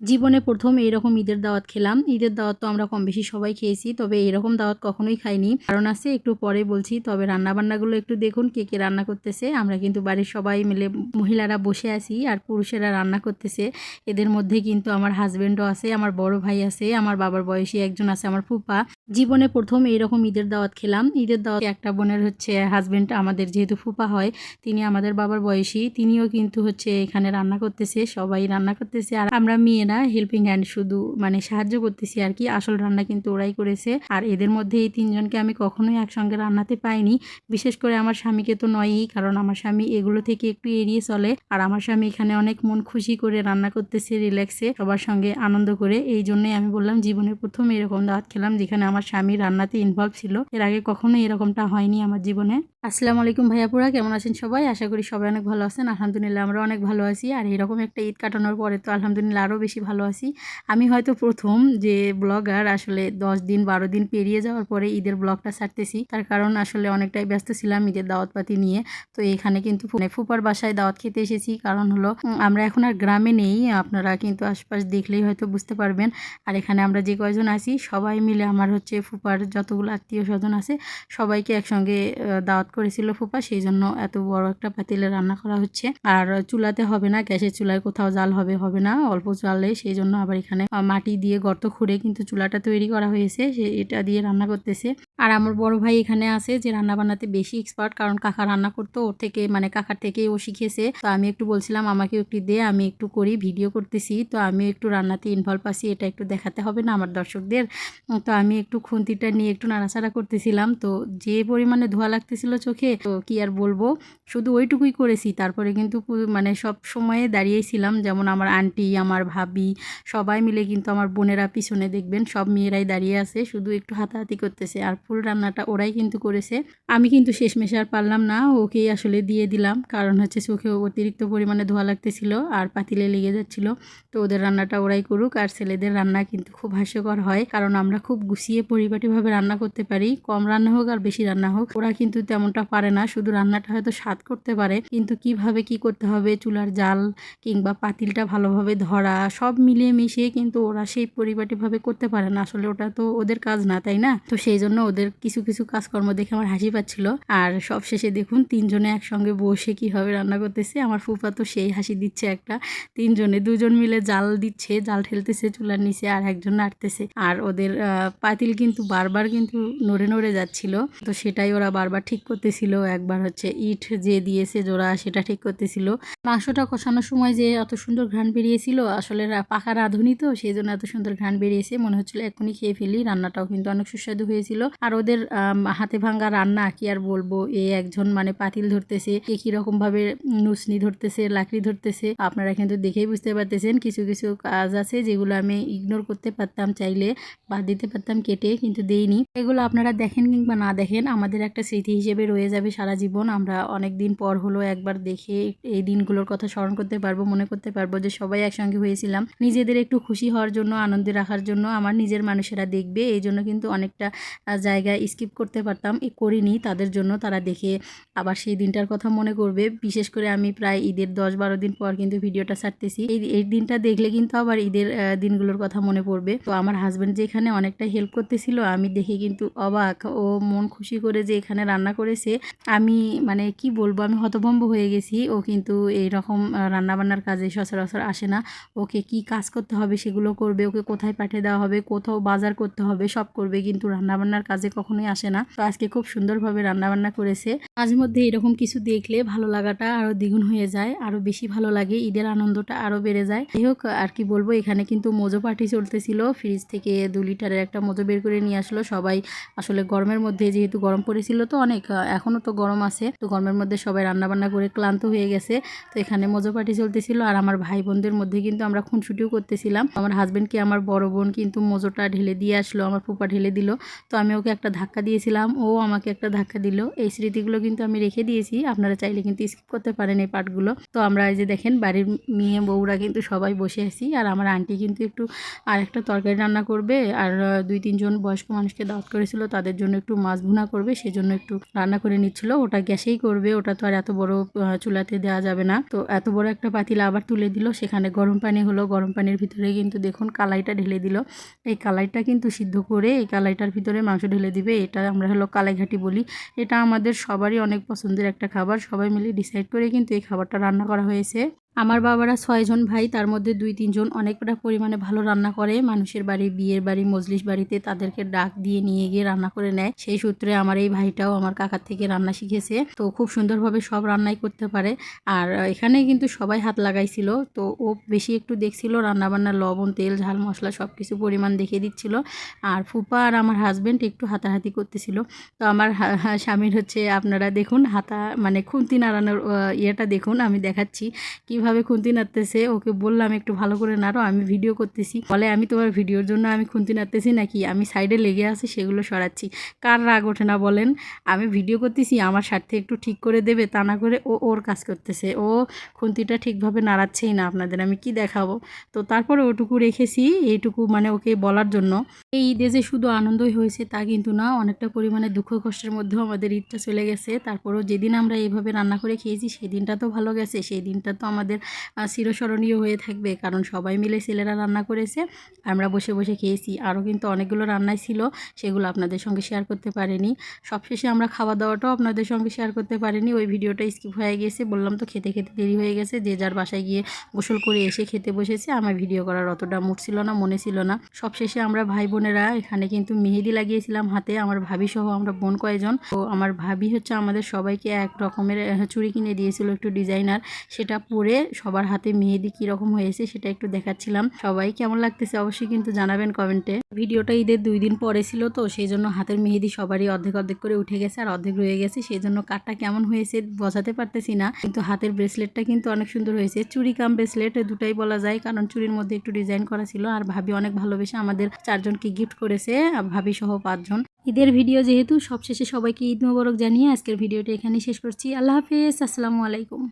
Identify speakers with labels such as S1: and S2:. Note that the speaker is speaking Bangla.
S1: জীবনে প্রথম এইরকম ঈদের দাওয়াত খেলাম। ঈদের দাওয়াত তো আমরা কম বেশি সবাই খেয়েছি, তবে এরকম দাওয়াত কখনোই খাইনি। কারণ আছে, একটু পরে বলছি, তবে রান্না বান্নাগুলো একটু দেখুন, কে কে রান্না করতেছে। আমরা কিন্তু বাড়ির সবাই মিলে মহিলারা বসে আছি আর পুরুষেরা রান্না করতেছে। এদের মধ্যে কিন্তু আমার হাজবেন্ডও আছে, আমার বড় ভাই আছে, আমার বাবার বয়সী একজন আছে, আমার ফুপা জীবনে প্রথম এইরকম ঈদের দাওয়াত খেলাম। ঈদের দাওয়াত একটা বোনের হচ্ছে হাজবেন্ড আমাদের যেহেতু ফুপা হয়, তিনি আমাদের বাবার বয়সী, তিনিও কিন্তু হচ্ছে এখানে রান্না করতেছে, সবাই রান্না করতেছে। আর আমরা মেয়েরা হেল্পিং হ্যান্ড শুধু মানে সাহায্য করতেছি আর কি। আসল রান্না কিন্তু ওরাই করেছে। আর এদের মধ্যে এই তিনজনকে আমি কখনোই একসঙ্গে রান্নাতে পাইনি। বিশেষ করে আমার স্বামীকে তো নয়ই, কারণ আমার স্বামী এগুলো থেকে একটু এড়িয়ে চলে। আর আমার স্বামী এখানে অনেক মন খুশি করে রান্না করতেছে রিল্যাক্সে সবার সঙ্গে আনন্দ করে। এই জন্যই আমি বললাম জীবনের প্রথম এরকম দাওয়াত খেলাম, যেখানে আমার স্বামী রান্নাতে ইনভলভ ছিল। এর আগে কখনোই এরকমটা হয়নি আমার জীবনে। আসসালামু আলাইকুম ভাইয়াপুরা কেমন আছেন সবাই? আশা করি সবাই অনেক ভালো আছেন। আলহামদুলিল্লাহ আমরা অনেক ভালো আছি। আর এরকম একটা ঈদ কাটানোর পরে তো আলহামদুলিল্লাহ আরও বেশি ভালো আছি। আমি হয়তো প্রথম যে ব্লগার, আসলে দশ দিন, বারো দিন পেরিয়ে যাওয়ার পরে ঈদের ব্লগটা ছাড়তেছি। তার কারণ আসলে অনেকটাই ব্যস্ত ছিলাম ঈদের দাওয়াতপাতি নিয়ে। তো এখানে কিন্তু মানে ফুপার বাসায় দাওয়াত খেতে এসেছি। কারণ হলো আমরা এখন আর গ্রামে নেই। আপনারা কিন্তু আশপাশ দেখলেই হয়তো বুঝতে পারবেন। আর এখানে আমরা যে কয়জন আছি, সবাই মিলে আমার হচ্ছে ফুপার যতগুলো আত্মীয় স্বজন আছে, সবাইকে একসঙ্গে দাওয়াত করেছিল ফুপা সেই জন্য এত বড় একটা পাতিলে রান্না করা হচ্ছে। আর চুলাতে হবে না, গ্যাসের চুলায় কোথাও জাল হবে হবে না, অল্প জালে। সেই জন্য আবার এখানে মাটি দিয়ে গর্ত খুঁড়ে কিন্তু চুলাটা তৈরি করা হয়েছে, সে এটা দিয়ে রান্না করতেছে। আর আমার বড় ভাই এখানে আছে যে রান্না বান্নাতে বেশি এক্সপার্ট কারণ কাকা রান্না করতো, ওর থেকে মানে কাকার থেকেই ও শিখেছে। তো আমি একটু বলছিলাম আমাকে একটু দে, আমি একটু করি, ভিডিও করতেছি। তো আমি একটু রান্নাতে ইনভলভ আছি, এটা একটু দেখাতে হবে না আমার দর্শকদের। তো আমি একটু খুন্তিটা নিয়ে একটু নাড়াচাড়া করতেছিলাম। তো যে পরিমাণে ধোয়া লাগতেছিল চোখে, তো কি আর বলব? শুধু ওইটুকুই করেছি। তারপরে কিন্তু মানে সব সময়ে দাঁড়িয়েই ছিলাম যেমন আমার আন্টি, আমার ভাবি, সবাই মিলে কিন্তু আমার বোনেরা পিছনে দেখবেন, সব মেয়েরাই দাঁড়িয়ে আছে, শুধু একটু হাতাহাতি করতেছে। আর ফুল রান্নাটা ওরাই কিন্তু করেছে। আমি কিন্তু শেষমেশে আর পারলাম না, ওকেই আসলে দিয়ে দিলাম। কারণ হচ্ছে চোখে অতিরিক্ত পরিমাণে ধোয়া লাগতেছিল আর পাতিলে লেগে যাচ্ছিল। তো ওদের রান্নাটা ওরাই করুক। আর ছেলেদের রান্না কিন্তু খুব হাস্যকর হয়। কারণ আমরা খুব গুছিয়ে পরিপাটিভাবে রান্না করতে পারি। কম রান্না হোক আর বেশি রান্না হোক, ওরা কিন্তু তেমনটা পারে না। শুধু রান্নাটা হয়তো স্বাদ করতে পারে, কিন্তু কীভাবে কি করতে হবে, চুলার জাল কিংবা পাতিলটা ভালোভাবে ধরা, সব মিলিয়ে মিশিয়ে কিন্তু ওরা সেই পরিপাটিভাবে করতে পারে না। আসলে ওটা তো ওদের কাজ না, তাই না? তো সেই জন্য ওদের কিছু কিছু কাজকর্ম দেখে আমার হাসি পাচ্ছিল। আর সব শেষে দেখুন, তিনজনে একসঙ্গে বসে কীভাবে রান্না করতেছে, আমার ফুফা তো সেই হাসি দিচ্ছে একটা। তিনজনে দুজন মিলে জাল দিচ্ছে, জাল ঠেলতেছে চুলার নিচে আর একজন নাড়তেছে। আর ওদের পাতিল কিন্তু বারবার কিন্তু নড়ে নড়ে যাচ্ছিল। তো সেটাই ওরা বারবার ঠিক করতেছিল, একবার হচ্ছে ইট যে দিয়েছে জোড়া সেটা ঠিক করতেছিল। মাংসটা কষানোর সময় যে এত সুন্দর ঘ্রাণ বেরিয়েছিল, আসলে পাকা রাঁধুনি তো, সেই জন্য এত সুন্দর ঘ্রাণ বেরিয়েছে। মনে হচ্ছিল এখনই খেয়ে ফেলি, রান্নাটাও কিন্তু অনেক সুস্বাদু হয়েছিল। আর ওদের হাতে ভাঙ্গা রান্না কি আর বলব, এ একজন মানে পাতিল ধরতেছে কে কীরকম ভাবে নুসনি ধরতেছে, লাকড়ি ধরতেছে, আপনারা কিন্তু দেখেই বুঝতে পারতেছেন। কিছু কিছু কাজ আছে যেগুলো আমি ইগনোর করতে পারতাম চাইলে, বাদ দিতে পারতাম, কেটে কিন্তু দেইনি। এগুলো আপনারা দেখেন কিংবা না দেখেন, আমাদের একটা স্মৃতি হিসেবে রয়ে যাবে সারা জীবন। আমরা অনেক দিন পর হলো একবার দেখে এই দিনগুলোর কথা স্মরণ করতে পারব মনে করতে পারব যে সবাই একসঙ্গে হয়েছিলাম। নিজেদের একটু খুশি হওয়ার জন্য আনন্দে রাখার জন্য আমার নিজের মানুষেরা দেখবে। এই জন্য কিন্তু অনেকটা আহ, জায়গায় স্কিপ করতে পারতাম। করিনি তাদের জন্য তারা দেখে আবার সেই দিনটার কথা মনে করবে। বিশেষ করে আমি প্রায় ঈদের দশ বারো দিন পর কিন্তু ভিডিওটা ছাড়তেছি। এই এই দিনটা দেখলে কিন্তু আবার ঈদের দিনগুলোর কথা মনে পড়বে। তো আমার হাজব্যান্ড যে এখানে অনেকটা হেল্প করতেছিল আমি দেখে কিন্তু অবাক ও মন খুশি করে যে এখানে রান্না করেছে। আমি মানে কি বলব, আমি হতভম্ব হয়ে গেছি। ও কিন্তু এইরকম রান্না বান্নার কাজে সচরাচর আসে না। ওকে কি কাজ করতে হবে সেগুলো করবে, ওকে কোথায় পাঠিয়ে দেওয়া হবে, কোথাও বাজার করতে হবে, সব করবে কিন্তু রান্নাবান্নার কাজে কখনোই আসে না। তো আজকে খুব সুন্দরভাবে রান্নাবান্না করেছে। মাঝে মধ্যে এরকম কিছু দেখলে ভালো লাগাটা আরও দ্বিগুণ হয়ে যায় আরও বেশি ভালো লাগে, ঈদের আনন্দটা আরও বেড়ে যায়। যাই হোক, আর কি বলব, এখানে কিন্তু মোজো পার্টি চলতেছিল। ফ্রিজ থেকে দু লিটারের একটা মোজো বের করে নিয়ে আসলো। সবাই আসলে গরমের মধ্যে যেহেতু গরম পড়েছিল তো অনেক আহ, এখনও তো গরম আছে তো গরমের মধ্যে সবাই রান্নাবান্না করে ক্লান্ত হয়ে গেছে। তো এখানে মজো পার্টি চলতেছিল আর আমার ভাই বোনদের মধ্যে কিন্তু আমরা খুনসুটিও করতেছিলাম। আমার হাজব্যান্ডকে আমার বড় বোন কিন্তু মোজোটা ঢেলে দিয়ে আসলো আমার ফুপা ঢেলে দিল। তো আমি ওকে একটা ধাক্কা দিয়েছিলাম ও আমাকে একটা ধাক্কা দিল। এই স্মৃতিগুলো কিন্তু আমি রেখে দিয়েছি আপনারা চাইলে কিন্তু স্কিপ করতে পারেন এই পার্টগুলো। তো আমরা এই যে দেখেন বাড়ির মেয়ে বউরা কিন্তু সবাই বসে আছি আর আমার আন্টি কিন্তু একটু আর একটা তরকারি রান্না করবে আর দুই তিনজন বয়স্ক মানুষকে দাওয়াত করেছিল তাদের জন্য একটু মাছ ভুনা করবে সেজন্য একটু রান্না রান্না করে নিচ্ছিল, ওটা গ্যাসেই করবে, ওটা তো আর এত বড় চুলাতে দেওয়া যাবে না। তো এত বড় একটা পাতিলা আবার তুলে দিল, সেখানে গরম পানি হলো, গরম পানির ভিতরে কিন্তু দেখুন কালাইটা ঢেলে দিল। এই কালাইটা কিন্তু সিদ্ধ করে এই কালাইটার ভিতরে মাংস ঢেলে দিবে, এটা আমরা হলো কালাইঘাটি বলি। এটা আমাদের সবারই অনেক পছন্দের একটা খাবার, সবাই মিলে ডিসাইড করে কিন্তু এই খাবারটা রান্না করা হয়েছে। আমার বাবারা ছয়জন ভাই, তার মধ্যে দুই তিনজন অনেকটা পরিমাণে ভালো রান্না করে। মানুষের বাড়ি, বিয়ের বাড়ি, মজলিস বাড়িতে তাদেরকে ডাক দিয়ে নিয়ে গিয়ে রান্না করে নেয়। সেই সূত্রে আমার এই ভাইটাও আমার কাকার থেকে রান্না শিখেছে। তো খুব সুন্দরভাবে সব রান্নাই করতে পারে। আর এখানে কিন্তু সবাই হাত লাগাইছিল। তো ও বেশি একটু দেখছিল, রান্নাবান্নার লবণ, তেল, ঝাল, মশলা সব কিছু পরিমাণ দেখে দিচ্ছিল। আর ফুপা আর আমার হাজব্যান্ড একটু হাতাহাতি করতেছিল। তো আমার স্বামীর হচ্ছে আপনারা দেখুন, হাতা মানে খুন্তি নাড়ানোর ইয়েটা দেখুন, আমি দেখাচ্ছি। কীভাবে খুন্তি নাড়তেছে? ওকে বললাম, একটু ভালো করে নাড়ো, আমি ভিডিও করতেছি। বলে, আমি তোমার ভিডিওর জন্য আমি খুন্তি নাড়তেছি নাকি? আমি সাইডে লেগে আছে, সেগুলো সরাচ্ছি। কার রাগ ওঠে না বলেন? আমি ভিডিও করতেছি, আমার স্বার্থে একটু ঠিক করে দেবে, তা না করে ও ওর কাজ করতেছে। ও খুন্তিটা ঠিকভাবে নাড়াচ্ছেই না আপনাদের, আমি কি দেখাবো? তো তারপরে ওটুকু রেখেছি, এইটুকু মানে ওকে বলার জন্য। এই ঈদে যে শুধু আনন্দই হয়েছে তা কিন্তু না, অনেকটা পরিমাণে দুঃখ কষ্টের মধ্যেও আমাদের ঈদটা চলে গেছে। তারপরেও যেদিন আমরা এইভাবে রান্না করে খেয়েছি সেই দিনটা তো ভালো গেছে, সেই দিনটা তো আমাদের আহ, চিরস্মরণীয় হয়ে থাকবে। কারণ সবাই মিলে ছেলেরা রান্না করেছে আমরা বসে বসে খেয়েছি। আরও কিন্তু অনেকগুলো রান্নাই ছিল সেগুলো আপনাদের সঙ্গে শেয়ার করতে পারিনি। সবশেষে আমরা খাওয়া দাওয়াটাও আপনাদের সঙ্গে শেয়ার করতে পারিনি। ওই ভিডিওটা স্কিপ হয়ে গেছে বললাম তো খেতে খেতে দেরি হয়ে গেছে। যে যার বাসায় গিয়ে গোসল করে এসে খেতে বসেছে আমার ভিডিও করার অতটা মুড ছিল না মনে ছিল না। সবশেষে আমরা ভাই বোনেরা এখানে কিন্তু মেহেদি লাগিয়েছিলাম হাতে আমার ভাবি সহ আমরা বোন কয়েকজন। তো আমার ভাবি হচ্ছে আমাদের সবাইকে এক রকমের চুড়ি কিনে দিয়েছিল একটু ডিজাইনার সেটা পরে সবার হাতে মেহেদি কীরকম হয়েছে সেটা একটু দেখাচ্ছিলাম। সবাই কেমন লাগতেছে অবশ্যই কিন্তু জানাবেন কমেন্টে। ভিডিওটা ঈদের দুই দিন পরে ছিল তো, সেই জন্য হাতের মেহেদি সবারই অর্ধেক অর্ধেক করে উঠে গেছে আর অর্ধেক রয়ে গেছে, সেই জন্য কাঠটা কেমন হয়েছে বোঝাতে পারতেছি না। কিন্তু হাতের ব্রেসলেটটা কিন্তু অনেক সুন্দর হয়েছে। চুরি কাম ব্রেসলেট দুটাই বলা যায়, কারণ চুরির মধ্যে একটু ডিজাইন করা ছিল আর ভাবি অনেক ভালোবেসে আমাদের চারজনকে গিফট করেছে, আর ভাবি সহ পাঁচজন। ঈদের ভিডিও যেহেতু, সবশেষে সবাইকে ঈদ মোবারক জানিয়ে আজকের ভিডিওটা এখানে শেষ করছি। আল্লাহ হাফেজ, আসসালামু আলাইকুম।